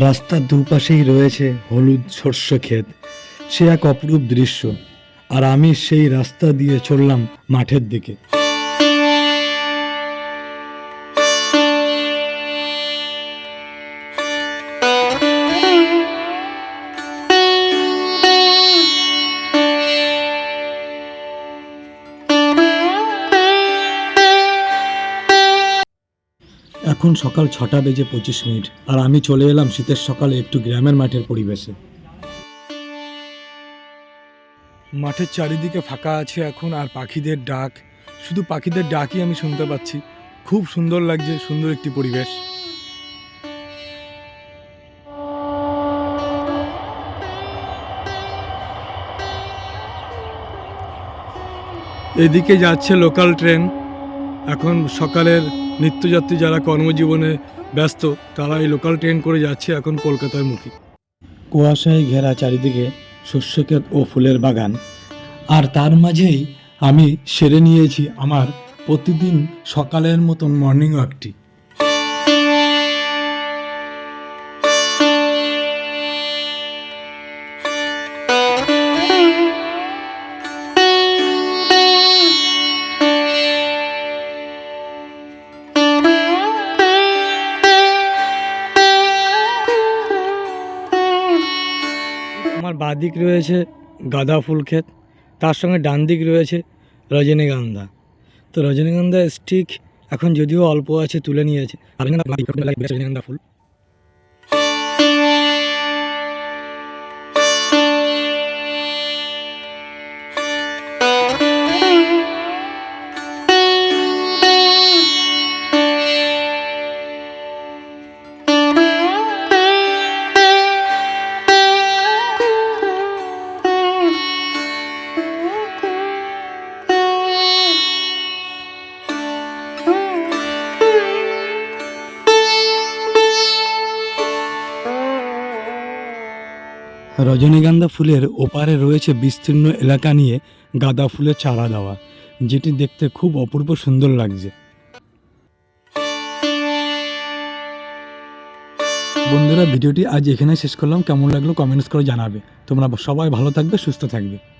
রাস্তার দুপাশেই রয়েছে হলুদ শস্য ক্ষেত। সে এক অপরূপ দৃশ্য। আর আমি সেই রাস্তা দিয়ে চললাম মাঠের দিকে। এখন সকাল ছটা বেজে পঁচিশ মিনিট, আর আমি চলে এলাম শীতের সকালে একটু গ্রামের মাঠের পরিবেশে। মাঠের চারিদিকে ফাঁকা আছে এখন আর পাখিদের ডাক, শুধু পাখিদের ডাকই আমি শুনতে পাচ্ছি। খুব সুন্দর লাগছে, সুন্দর একটি পরিবেশ। এদিকে যাচ্ছে লোকাল ট্রেন। এখন সকালের নিত্যযাত্রী যারা কর্মজীবনে ব্যস্ত, তারা এই লোকাল ট্রেন করে যাচ্ছে এখন কলকাতার মুখী। কুয়াশায় ঘেরা চারিদিকে শস্যক্ষেত ও ফুলের বাগান। আর তার মাঝেই আমি সেরে নিয়েছি আমার প্রতিদিন সকালের মতন মর্নিং ওয়াকটি আমার বাদিক রয়েছে গাঁদা ফুল ক্ষেত, তার সঙ্গে ডান দিক রয়েছে রজনীগন্ধা। তো রজনীগন্ধা স্টিক এখন যদিও অল্প আছে, তুলে নিয়েছে। রজনীগন্ধা ফুল। রজনীগন্ধা ফুলের ওপারে রয়েছে বিস্তীর্ণ এলাকা নিয়ে গাঁদা ফুলের চারা দেওয়া, যেটি দেখতে খুব অপূর্ব সুন্দর লাগছে। বন্ধুরা, ভিডিওটি আজ এখানে শেষ করলাম। কেমন লাগল কমেন্টস করে জানাবে। তোমরা সবাই ভালো থাকবে, সুস্থ থাকবে।